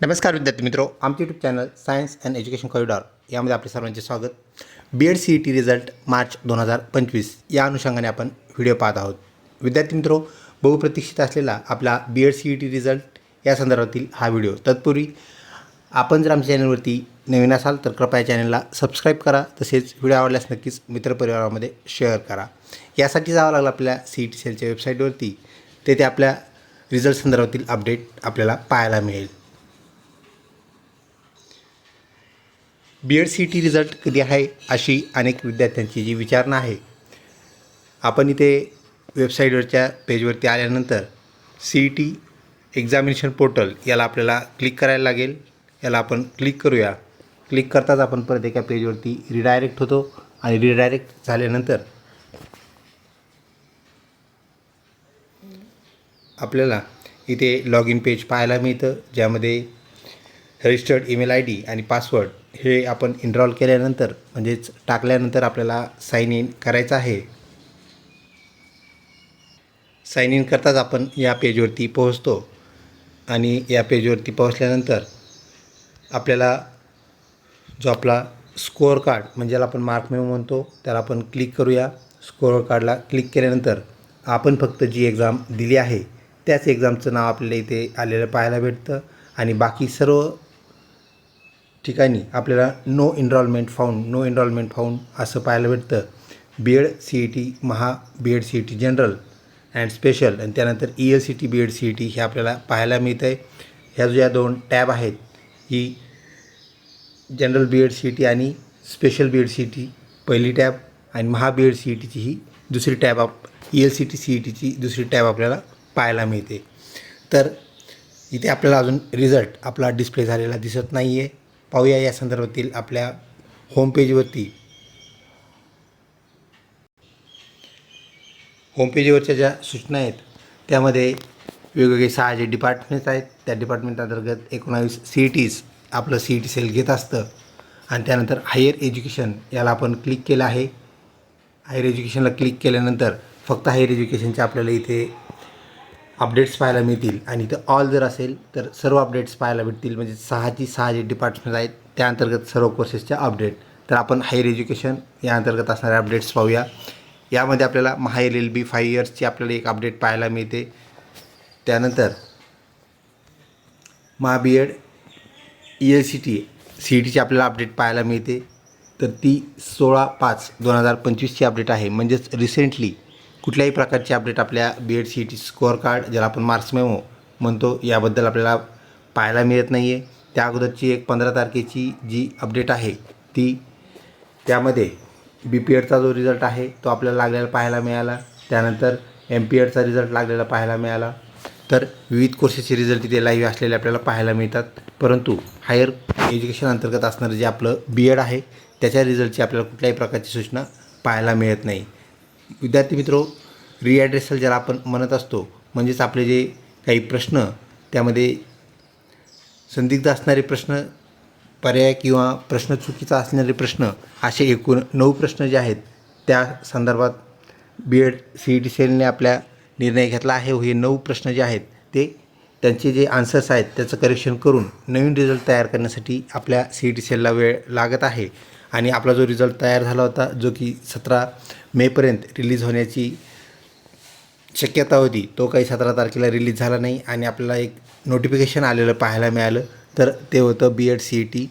नमस्कार विद्यार्थी मित्रो आमचे YouTube channel science and education corridor यामध्ये आपले सर्वांचे स्वागत. B Ed C E T result March दोन हजार पंचवीस या अनुषंगाने आपण व्हिडिओ पाहत आहोत. विद्यार्थी मित्रो बहुप्रतीक्षित असलेला आपला B Ed C E T result या संदर्भातील हा व्हिडिओ तत्पूर्वी आपण जर आमच्या चॅनलवरती नवीन असाल तर कृपया चॅनलला सबस्क्राईब करा तसेच व्हिडिओ आवडल्यास नक्कीच मित्रपरिवारामध्ये शेअर करा. यासाठी जावं लागलं आपल्या सी ई टी सेलच्या वेबसाईटवरती तेथे आपल्या रिझल्ट संदर्भातील अपडेट आपल्याला पाहायला मिळेल. B Ed C T result कधी आहे अशी अनेक विद्यार्थ्यांची जी विचारणा आहे. आपण इथे वेबसाईटवरच्या पेजवरती आल्यानंतर C E T examination portal याला आपल्याला क्लिक करायला लागेल. याला आपण क्लिक करूया. क्लिक करताच आपण परत एका पेजवरती रिडायरेक्ट होतो आणि रिडायरेक्ट झाल्यानंतर आपल्याला इथे लॉग इन पेज पाहायला मिळतं ज्यामध्ये रजिस्टर्ड ईमेल आय डी आणि पासवर्ड हे आपण इनरॉल केल्यानंतर म्हणजेच टाकल्यानंतर आपल्याला साईन इन करायचं आहे. साईन इन करताच आपण या पेजवरती पोहोचतो. आणि या पेजवरती पोहोचल्यानंतर आपल्याला जो आपला स्कोअर कार्ड म्हणजे ज्याला आपण मार्क मेमो म्हणतो त्याला आपण क्लिक करूया. स्कोअर कार्डला क्लिक केल्यानंतर आपण फक्त जी एक्झाम दिली आहे त्याच एक्झामचं नाव आपल्याला इथे आलेलं पाहायला भेटतं. आणि बाकी सर्व ठिकाणी आपल्याला no enrollment found no enrollment found असं पाहायला भेटतं. B Ed C E T Maha B Ed C E T general and special आणि त्यानंतर E L C T B Ed C E T हे आपल्याला पाहायला मिळतं आहे ह्या ज्या दोन टॅब आहेत ही general B Ed C E T आणि special B Ed C E T पहिली टॅब आणि Maha B Ed C E टीची ही दुसरी टॅब आप E L C T C E टीची दुसरी टॅब आपल्याला पाहायला मिळते. तर इथे आपल्याला अजून रिझल्ट आपला डिस्प्ले झालेला दिसत नाही आहे पाहूया या संदर्भातील आपल्या होमपेजवरती होमपेजवरच्या ज्या सूचना आहेत त्यामध्ये वेगवेगळे सहा जे डिपार्टमेंट्स आहेत त्या डिपार्टमेंट अंतर्गत एकोणावीस सी ई टीज आपलं सी ई टी सेल घेत असतं. आणि त्यानंतर हायर एज्युकेशन याला आपण क्लिक केलं आहे. हायर एज्युकेशनला क्लिक केल्यानंतर फक्त हायर एज्युकेशनचे आपल्याला इथे अपडेट्स पाहायला मिळतील. आणि इथं ऑल जर असेल तर सर्व अपडेट्स पाहायला भेटतील. म्हणजे सहाची सहा जे डिपार्टमेंट आहेत त्या अंतर्गत सर्व कोर्सेसच्या अपडेट तर आपण हायर एज्युकेशन या अंतर्गत असणारे अपडेट्स पाहूया. यामध्ये आपल्याला महायर एल एल बी फाईव्ह इयर्सची आपल्याला एक अपडेट पाहायला मिळते. त्यानंतर Maha B Ed E L C T C E टीची आपल्याला अपडेट पाहायला मिळते. तर ती सोळा पाच दोन हजार पंचवीसची अपडेट आहे. म्हणजेच रिसेंटली कुठल्याही प्रकारची अपडेट आपल्या B Ed C E T score card ज्याला आपण मार्क्स मेमो म्हणतो याबद्दल आपल्याला पाहायला मिळत नाही आहे त्या अगोदरची एक पंधरा तारखेची जी अपडेट आहे ती त्यामध्ये बी पी एडचा जो रिझल्ट आहे तो आपल्याला लागलेला पाहायला मिळाला. त्यानंतर एम पी एडचा रिझल्ट लागलेला पाहायला मिळाला. तर विविध कोर्सेसचे रिझल्ट तिथे लाईव्ह असलेले आपल्याला पाहायला मिळतात. परंतु हायर एज्युकेशन अंतर्गत असणारं जे आपलं बी एड आहे त्याच्या रिझल्टची आपल्याला कुठल्याही प्रकारची सूचना पाहायला मिळत नाही. विद्यार्थी मित्रो रिॲड्रेसल ज्याला आपण म्हणत असतो म्हणजेच आपले जे काही प्रश्न त्यामध्ये संदिग्ध असणारे प्रश्न पर्याय किंवा प्रश्न चुकीचा असणारे प्रश्न असे एकूण नऊ प्रश्न जे आहेत त्या संदर्भात B Ed C E T सेलने आपल्या निर्णय घेतला आहे. व हे नऊ प्रश्न जे आहेत ते त्यांचे जे आन्सर्स आहेत त्याचं करेक्शन करून नवीन रिझल्ट तयार करण्यासाठी आपल्या सी ई टी सेलला वेळ लागत आहे. आणि आपला जो रिझल्ट तयार झाला होता जो की सतरा मेपर्यंत रिलीज होण्याची शक्यता होती तो काही सतरा तारखेला रिलीज झाला नाही आणि आपल्याला एक नोटिफिकेशन आलेलं पाहायला मिळालं. तर ते होतं B Ed C E T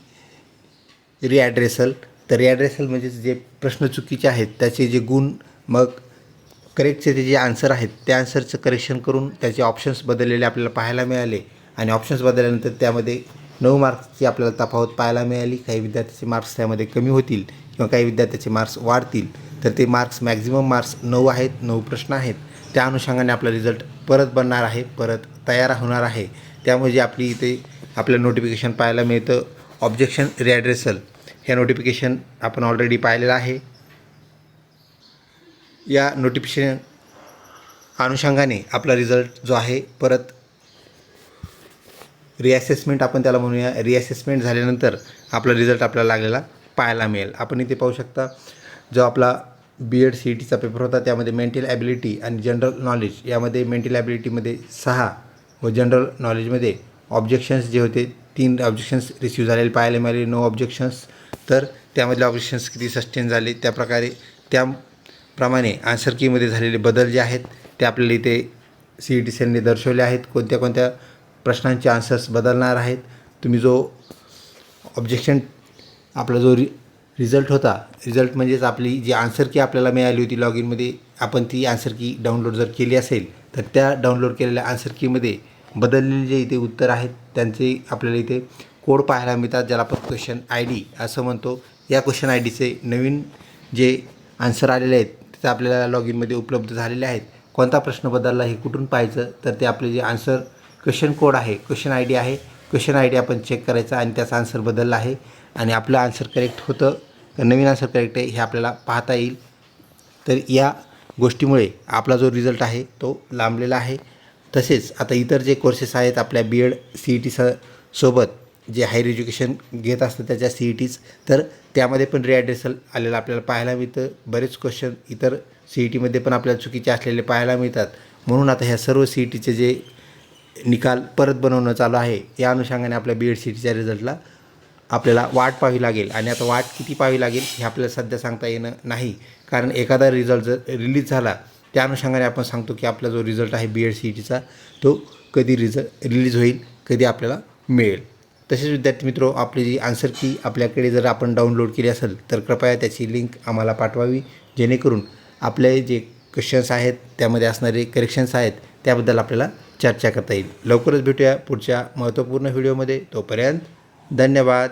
redressal तर रिॲड्रेसल म्हणजे जे प्रश्न चुकीचे आहेत त्याचे जे गुण मग करेक्टचे ते जे आन्सर आहेत त्या आन्सरचं करेक्शन करून त्याचे ऑप्शन्स बदललेले आपल्याला पाहायला मिळाले. आणि ऑप्शन्स बदलल्यानंतर त्यामध्ये नऊ मार्क्सची आपल्याला तफावत पाहायला मिळाली. काही विद्यार्थ्याचे मार्क्स त्यामध्ये कमी होतील किंवा काही विद्यार्थ्याचे मार्क्स वाढतील तर ते मार्क्स मॅक्झिमम मार्क्स नऊ आहेत नऊ प्रश्न आहेत. त्या अनुषंगाने आपला रिझल्ट परत बनणार आहे परत तयार होणार आहे. त्यामुळे जे आपली इथे आपलं नोटिफिकेशन पाहायला मिळतं ऑब्जेक्शन रिॲड्रेसल हे नोटिफिकेशन आपण ऑलरेडी पाहिलेलं आहे. या नोटिफिकेशन अनुषंगाने आपला रिझल्ट जो आहे परत रिॲसेसमेंट आपण त्याला म्हणूया. रिॲसेसमेंट झाल्यानंतर आपला रिझल्ट आपल्याला लागलेला पाहायला मिळेल. आपण इथे पाहू शकता जो आपला बी एड सी ई टीचा पेपर होता त्यामध्ये मेंटल ॲबिलिटी आणि जनरल नॉलेज यामध्ये मेंटल ॲबिलिटीमध्ये सहा व जनरल नॉलेजमध्ये ऑब्जेक्शन्स जे होते तीन ऑब्जेक्शन्स रिसीव्ह झालेले पाहायला मिळाले नो ऑब्जेक्शन्स तर त्यामधले ऑब्जेक्शन्स किती सस्टेन झाले त्याप्रकारे त्याप्रमाणे आन्सर कीमध्ये झालेले बदल जे आहेत ते आपल्याला इथे सी ई टी सेलने दर्शवले आहेत. कोणत्या कोणत्या प्रश्नांचे आन्सर्स बदलणार आहेत. तुम्ही जो ऑब्जेक्शन आपला जो रि रिझल्ट होता रिझल्ट म्हणजेच आपली जी आन्सर की आपल्याला मिळाली होती लॉग इनमध्ये आपण ती आन्सर की डाउनलोड जर केली असेल तर त्या डाउनलोड केलेल्या आन्सर कीमध्ये बदललेले जे इथे उत्तर आहेत त्यांचे आपल्याला इथे कोड पाहायला मिळतात ज्याला आपण क्वेश्चन आय डी असं म्हणतो. या क्वेश्चन आय डीचे नवीन जे आन्सर आलेले आहेत ते आपल्याला लॉग इनमध्ये उपलब्ध झालेले आहेत. कोणता प्रश्न बदलला हे कुठून पाहायचं? तर ते आपले जे आन्सर क्वेश्चन कोड आहे क्वेश्चन आय डी आहे. क्वेश्चन आय डी आपण चेक करायचा आणि त्याचा आन्सर बदलला आहे. आणि आपलं आन्सर करेक्ट होतं का नवीन आन्सर करेक्ट आहे हे आपल्याला पाहता येईल. तर या गोष्टीमुळे आपला जो रिझल्ट आहे तो लांबलेला आहे. तसेच आता इतर जे कोर्सेस आहेत आपल्या B Ed C E T स सोबत जे हायर एज्युकेशन घेत असतं त्याच्या सी ई टीज तर त्यामध्ये पण रिॲड्रेसल आलेलं आपल्याला पाहायला मिळतं. बरेच क्वेश्चन इतर सी ई टीमध्ये पण आपल्याला चुकीचे असलेले पाहायला मिळतात. म्हणून आता ह्या सर्व सी ई टीचे जे निकाल परत बनवणं चालू आहे. या अनुषंगाने आपल्या बी एड सी टीच्या रिझल्टला आपल्याला वाट पाहावी लागेल. आणि आता वाट किती पाहावी लागेल हे आपल्याला सध्या सांगता येणं नाही. कारण एखादा रिझल्ट जर रिलीज झाला त्या अनुषंगाने आपण सांगतो की आपला जो रिझल्ट आहे बी एड सी टीचा तो कधी रिझ रिलीज होईल कधी आपल्याला मिळेल. तसेच विद्यार्थी मित्रो आपली जी आन्सर की आपल्याकडे जर आपण डाउनलोड केली असेल तर कृपया त्याची लिंक आम्हाला पाठवावी. जेणेकरून आपले जे क्वेश्चन्स आहेत त्यामध्ये असणारे करेक्शन्स आहेत त्याबद्दल आपल्याला चर्चा करता येईल. लवकरच भेटूया पुढच्या महत्त्वपूर्ण व्हिडिओमध्ये. तोपर्यंत धन्यवाद.